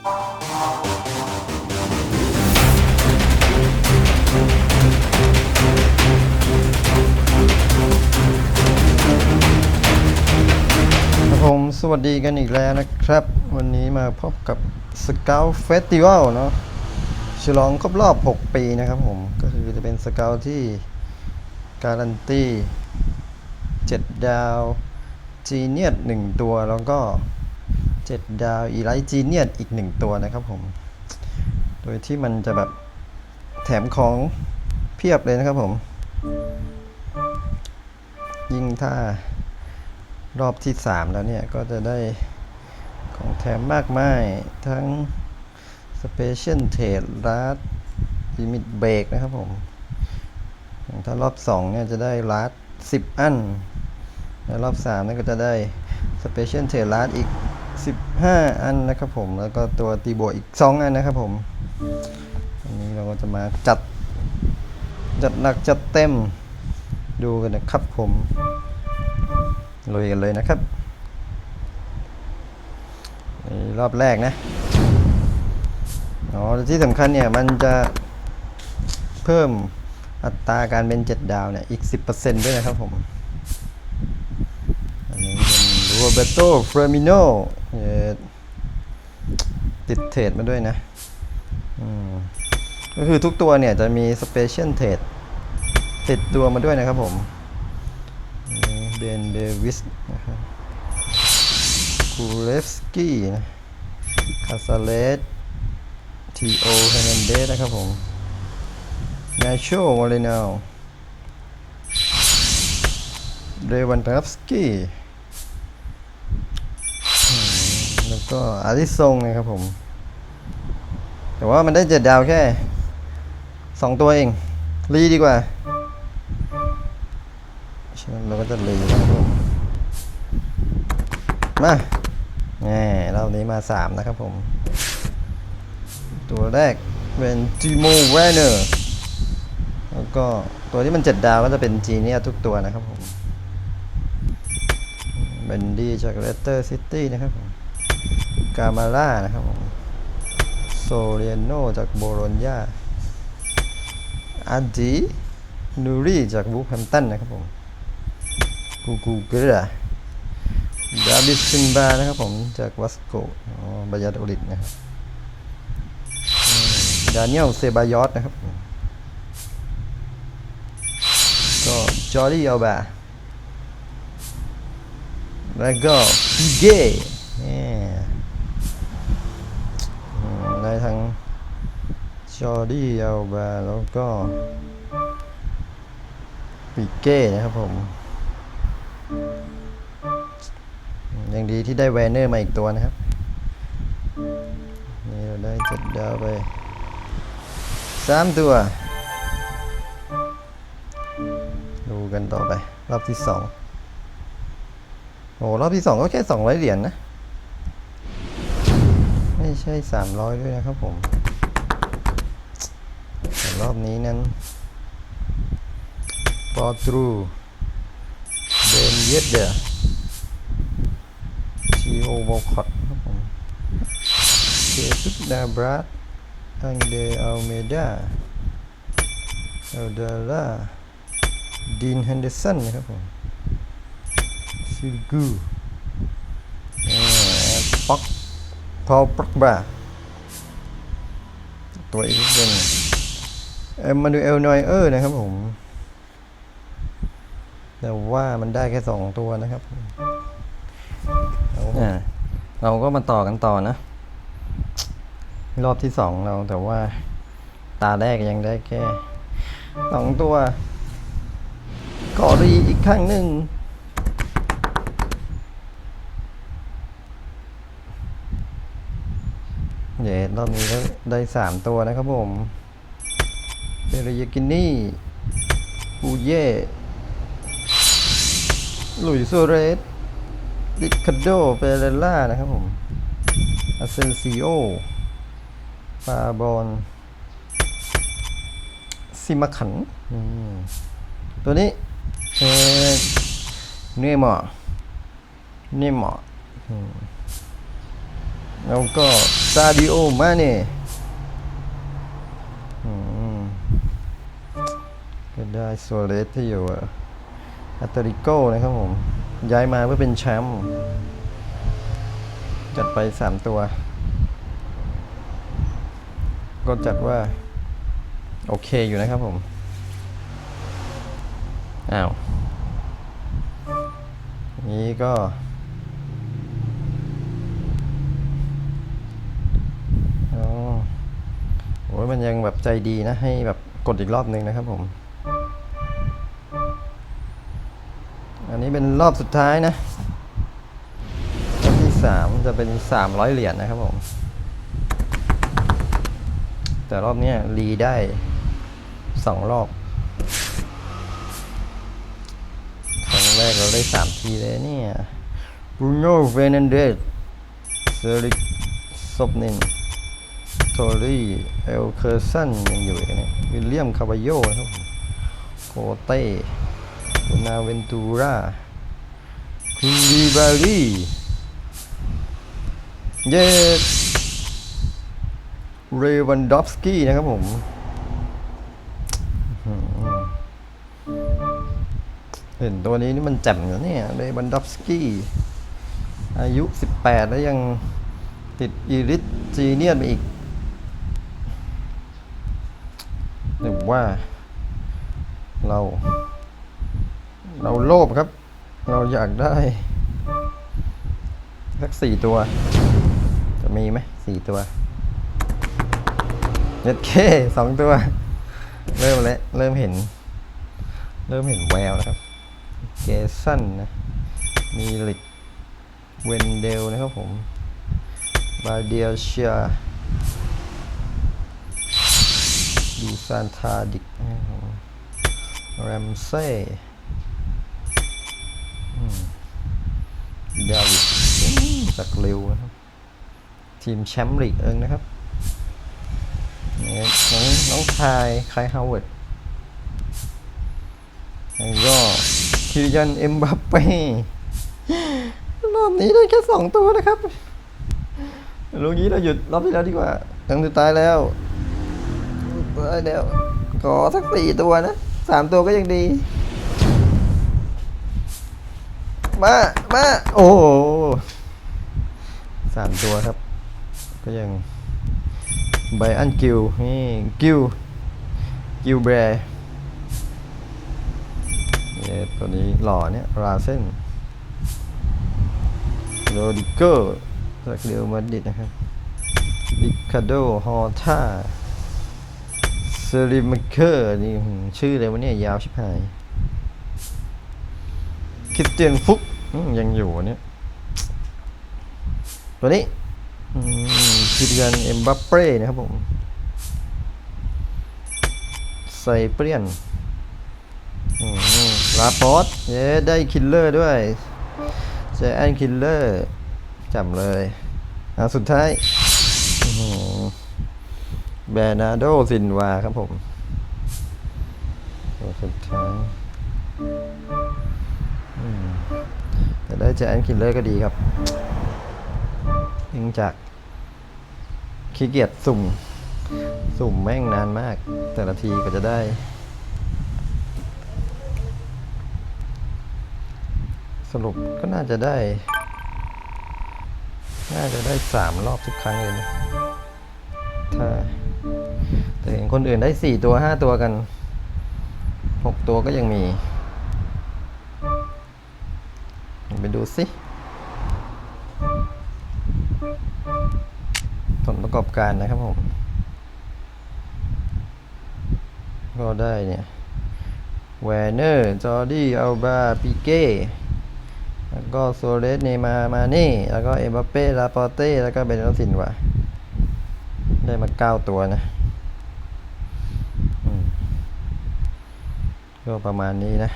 ผมสวัสดีกันอีกแล้วนะครับ วันนี้มาพบกับ Scout Festival เนาะฉลองครบรอบ 6 ปีนะครับผม ก็คือจะเป็น Scout ที่การันตี7ดาวจีเนียหนึ่งตัวแล้วก็ 7 ดาวอีไลจีเนียอีก 1 ตัวนะครับผม โดยที่มันจะแบบแถมของเพียบเลยนะครับผม ยิ่งถ้ารอบที่ 3 แล้วเนี่ย ก็จะได้ของแถมมากมายทั้ง Special Trade รัด Limit Break นะครับผม ถ้ารอบ 2 เนี่ยจะได้รัด10 อัน แล้วรอบ3นี่ก็จะได้ Special Trade รัดอีก 15 อันนะครับผมแล้วก็ตัวตีบวกอีก 2 อันนะครับผมวันนี้เราก็จะมาจัด จัดหนักจัดเต็มดูกันนะครับผมลุยกันเลยนะครับรอบแรกนะอ๋อที่สำคัญเนี่ยมันจะเพิ่มอัตราการเป็น 7 ดาวเนี่ยอีก 10%ด้วยนะครับผม เป็นโรเบโตเฟรมิโนติดเทรดมาด้วยนะก็คือทุกตัวเนี่ยจะมีสเปเชียลเทรดติดตัวมาด้วยนะครับผมเบนเดวิสนะครับคูเลฟสกี้นะคาซาเลสทีโอเฮนเดสนะครับผมนาโชโมเรโนเรวันตัฟสกี้ ก็อาริซงนะครับผม แต่ว่ามันได้เจ็ดดาวแค่สองตัวเอง รีดีกว่าฉะนั้นเราก็จะรีนะครับผมมาแหมรอบนี้มาสามนะครับผม ตัวแรกเป็นจีโมแวเนอร์แล้วก็ตัวที่มันเจ็ดดาวก็จะเป็นจีเนียทุกตัวนะครับผมเบนดี้จากเลสเตอร์ซิตี้นะครับผม กามาร่านะครับผมโซเรียโนจากโบโลญญาอาดีนูรีจากวูแฮมตันนะครับผมกูกูเกลือดาบิสซินบานะครับผมจากวัสโกอ๋อบายาโดลิดนะครับดานิเอลเซบายอสนะครับก็จอร์ดี้อัลบาแล้วก็พีเก้ได้ทั้ง จอร์ดี้อัลบาแล้วก็ปีเก้นะครับผม ยังดีที่ได้แวนเนอร์มาอีกตัวนะครับ นี่เราได้เจ็ดดาวไปสามตัว ดูกันต่อไป รอบที่สองโอ้รอบที่สองก็แค่สองร้อยเหรียญนนะไม่ใช่สามร้อยด้วยนะครับผม รอบนี้นั้นปอตรูเดนเยดเดอร์ทีโอวอลคอตครับผมเจสุดดาบรัสอังเดอัลเมดาเอลดาร่าดีนแฮนเดอร์สันนะครับผมซิลกูป็อกพอลปรักบาตัวอีกเป็น เอ็มมาดูเอลนอยเออร์นะครับผม แต่ว่ามันได้แค่สองตัวนะครับอ่าเราก็มาต่อกันต่อนะ รอบที่สองเราแต่ว่า ตาแรกยังได้แค่สองตัวขอรีอีกครั้งหนึ่งเย้รอบนี้ได้สามตัวนะครับผม เบรยากินี่อูเย่หลุยโซเรสริคาโดเปเรล่านะครับผมอาเซนซิโอฟาบอลซิมาขัน ตัวนี้เออเนมอเนมอร์อืมแล้วก็ซาดิโอมาเน่อืมก็ ได้โซเลสที่อยู่อัตริโก้นะครับผม ย้ายมาเพื่อเป็นแชมป์จัดไป 3 ตัว ก็จัดว่า โอเคอยู่นะครับผม อ้าว นี้ก็โอ้ยมันยังแบบใจดีนะ ให้แบบกดอีกรอบนึงนะครับผม นนี้เป็นรอบสุดท้ายนะรอบที่สามจะเป็นสามร้อยเหรียญนะครับผม แต่รอบนี้รีได้สองรอบ ครั้งแรกเราได้สามทีเลยเนี่ยบรูโน่เฟนันเดสเซริกซบนินโทรี่เอลเคอร์สันยังอยู่อีกเนี่ยวิลเลียมคาบาโยครับโคเต้ นาเวนตูราคุณดีบารีเยเรวันดอฟสกี้นะครับผมเห็นตัวนี้นี่มันแจ่มอยู่เนี่ยเลบันดอฟสกี้ อายุ 18 แล้วยังติดอีริสจีเนียนไปอีกหรือว่าเรา เราโลภครับ เราอยากได้สักสี่ตัว จะมีไหมสี่ตัวเน็ตเคสองตัว เริ่มแล้วเริ่มเห็น เริ่มเห็นแววแล้วครับเกสันนะ มีลิกเวนเดลนะครับผม บาเดียเชียดูซานทาดิกแรมเซ่อืม ดาวิดสักเลิวนะครับทีมแชมป์ลีกเองนะครับน้องน้องคายคายฮาวเวิร์ดแล้วก็คิริยันเอ็มบัปเป้รอบนี้ได้แค่สองตัวนะครับลูกนี้เราหยุดรอบที่แล้วดีกว่าครั้งสุดท้ายแล้วได้แล้วขอสักสี่ตัวนะสามตัวก็ยังดี มา มา โอ้สามตัวครับ ก็ยังไบอันกิลนี่กิลกิลแบร์เนี่ยตัวนี้หล่อเนี่ย ราเซนโรดิเกอร์จากเรอัลมาดิดนะครับริคาโด ฮอร์ท่าเซริมเคอร์นี่ชื่ออะไรวะเนี่ย ยาวชิบหาย คริสเตียนฟุก ยังอยู่เนี่ย ตัวนี้คิริยันเอ็มบัปเป้นะครับผมไซเปรียนลาปอสเย้ได้คิลเลอร์ด้วยเจแอนคิลเลอร์จับเลยอ่าสุดท้ายแบรนาโดซินวาครับผมตัวสุดท้าย ได้เจแอนคิลเลอร์ก็ดีครับเนื่องจากขี้เกียจสุ่ม สุ่มแม่งนานมาก แต่ละทีก็จะได้ สรุปก็น่าจะได้ น่าจะได้สามรอบทุกครั้งเลยนะถ้าแต่เห็นคนอื่นได้สี่ตัวห้าตัวกันหกตัวก็ยังมี ไปดูสิผลประกอบการนะครับผม ก็ได้เนี่ยแวร์เนอร์ จอร์ดี้อัลบาปิเก้แล้วก็โซเลสเนมา มาเน่ แล้วก็เอ็มบัปเป้ ลาปอเต้ แล้วก็เบนโนสินวะได้มาเก้าตัวนะก็ประมาณนี้นะ